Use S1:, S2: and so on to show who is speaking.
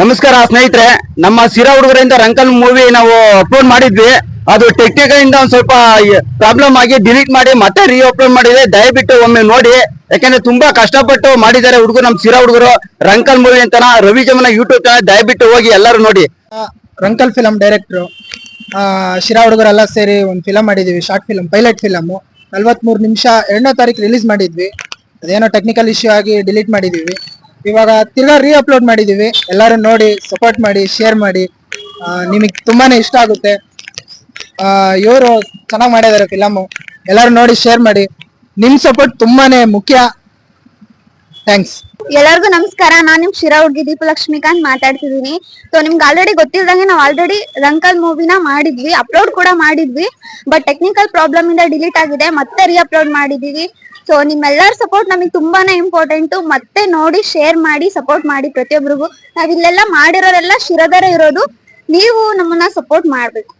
S1: ನಮಸ್ಕಾರ ಸ್ನೇಹಿತರೆ, ನಮ್ಮ ಸಿರಾ ಹುಡುಗರಿಂದ ರಂಕಲ್ ಮೂವಿ ನಾವು ಅಪ್ಲೋಡ್ ಮಾಡಿದ್ವಿ. ಅದು ಟೆಕ್ನಿಕಲ್ ಇಂದ ಒಂದ್ ಸ್ವಲ್ಪ ಪ್ರಾಬ್ಲಮ್ ಆಗಿ ಡಿಲೀಟ್ ಮಾಡಿ ಮತ್ತೆ ರೀ ಅಪ್ಲೋಡ್ ಮಾಡಿದೆ. ದಯವಿಟ್ಟು ಒಮ್ಮೆ ನೋಡಿ. ಯಾಕಂದ್ರೆ ತುಂಬಾ ಕಷ್ಟಪಟ್ಟು ಮಾಡಿದ್ದಾರೆ ಹುಡುಗರು, ನಮ್ ಸಿರಾ ಹುಡುಗರು. ರಂಕಲ್ ಮೂವಿ ಅಂತ ರವಿ ಜಮನ ಯೂಟ್ಯೂಬ್ ಚಾನಲ್ ದಯವಿಟ್ಟು ಹೋಗಿ ಎಲ್ಲರೂ ನೋಡಿ.
S2: ರಂಕಲ್ ಫಿಲಂ ಡೈರೆಕ್ಟ್ರು ಶಿರಾ ಹುಡುಗರೆಲ್ಲ ಸೇರಿ ಒಂದು ಫಿಲಂ ಮಾಡಿದೀವಿ ಶಾರ್ಟ್ ಫಿಲಂ ಪೈಲಟ್ ಫಿಲಮ್ ನಲ್ವತ್ಮೂರು ನಿಮಿಷ ಎರಡನೇ ತಾರೀಕು ರಿಲೀಸ್ ಮಾಡಿದ್ವಿ. ಅದೇನೋ ಟೆಕ್ನಿಕಲ್ ಇಶ್ಯೂ ಆಗಿ ಡಿಲೀಟ್ ಮಾಡಿದೀವಿ. ಇವಾಗ ತಿರ್ಗಾ ರೀ ಅಪ್ಲೋಡ್ ಮಾಡಿದೀವಿ. ಎಲ್ಲರೂ ನೋಡಿ ಸಪೋರ್ಟ್ ಮಾಡಿ ಶೇರ್ ಮಾಡಿ. ನಿಮಗೆ ತುಂಬಾನೇ ಇಷ್ಟ ಆಗುತ್ತೆ. ಇವರು ಚೆನ್ನಾಗಿ ಮಾಡಿದ್ದಾರೆ ಫಿಲಮು. ಎಲ್ಲರೂ ನೋಡಿ ಶೇರ್ ಮಾಡಿ. ನಿಮ್ ಸಪೋರ್ಟ್ ತುಂಬಾನೇ ಮುಖ್ಯ. ಥ್ಯಾಂಕ್ಸ್
S3: ಎಲ್ಲರಿಗೂ ನಮಸ್ಕಾರ. ನಾನ್ ನಿಮ್ ಶಿರಾ ಹುಡ್ಗಿ ದೀಪಲಕ್ಷ್ಮಿಕಾಂತ್ ಮಾತಾಡ್ತಿದೀನಿ ಸೊ ನಿಮ್ಗೆ ಆಲ್ರೆಡಿ ಗೊತ್ತಿಲ್ದಂಗೆ ನಾವು ಆಲ್ರೆಡಿ ರಂಕಲ್ ಮೂವಿನ ಮಾಡಿದ್ವಿ ಅಪ್ಲೋಡ್ ಕೂಡ ಮಾಡಿದ್ವಿ ಬಟ್ ಟೆಕ್ನಿಕಲ್ ಪ್ರಾಬ್ಲಮ್ ಇಂದ ಡಿಲೀಟ್ ಆಗಿದೆ. ಮತ್ತೆ ರೀ ಅಪ್ಲೋಡ್ ಮಾಡಿದೀವಿ. ಸೊ ನಿಮ್ಮೆಲ್ಲರ ಸಪೋರ್ಟ್ ನಮಗೆ ತುಂಬಾನೇ ಇಂಪಾರ್ಟೆಂಟ್ ಮತ್ತೆ ನೋಡಿ ಶೇರ್ ಮಾಡಿ ಸಪೋರ್ಟ್ ಮಾಡಿ ಪ್ರತಿಯೊಬ್ಬರಿಗೂ ನಾವ್ ಇಲ್ಲೆಲ್ಲ ಮಾಡಿರೋರೆಲ್ಲ ಶಿರದರ ಇರೋದು. ನೀವು ನಮ್ಮನ್ನ ಸಪೋರ್ಟ್ ಮಾಡ್ಬೇಕು.